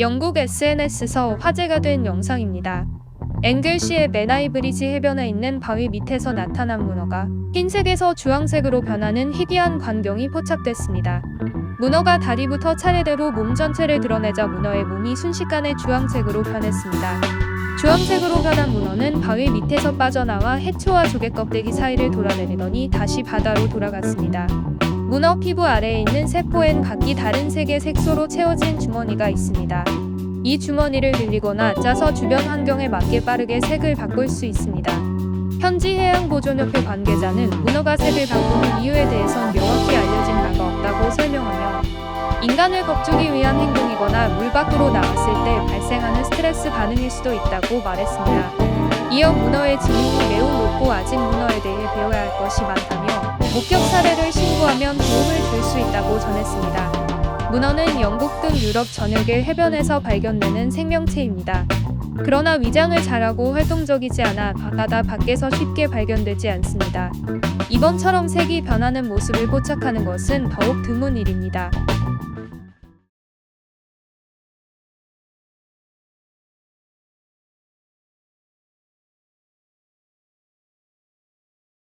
영국 SNS에서 화제가 된 영상입니다. 앵글시의 메나이 브리지 해변에 있는 바위 밑에서 나타난 문어가 흰색에서 주황색으로 변하는 희귀한 광경이 포착됐습니다. 문어가 다리부터 차례대로 몸 전체를 드러내자 문어의 몸이 순식간에 주황색으로 변했습니다. 주황색으로 변한 문어는 바위 밑에서 빠져나와 해초와 조개 껍데기 사이를 돌아다니더니 다시 바다로 돌아갔습니다. 문어 피부 아래에 있는 세포엔 각기 다른 색의 색소로 채워진 주머니가 있습니다. 이 주머니를 늘리거나 짜서 주변 환경에 맞게 빠르게 색을 바꿀 수 있습니다. 현지 해양보존협회 관계자는 문어가 색을 바꾸는 이유에 대해선 명확히 알려진 바가 없다고 설명하며 인간을 겁주기 위한 행동이거나 물 밖으로 나왔을 때 발생하는 스트레스 반응일 수도 있다고 말했습니다. 이어 문어의 지능이 매우 높고 아직 문어에 대해 배워야 할 것이 많다며 목격 사례를 신고하면 도움을 줄 수 있다고 전했습니다. 문어는 영국 등 유럽 전역의 해변에서 발견되는 생명체입니다. 그러나 위장을 잘하고 활동적이지 않아 바다 밖에서 쉽게 발견되지 않습니다. 이번처럼 색이 변하는 모습을 포착하는 것은 더욱 드문 일입니다.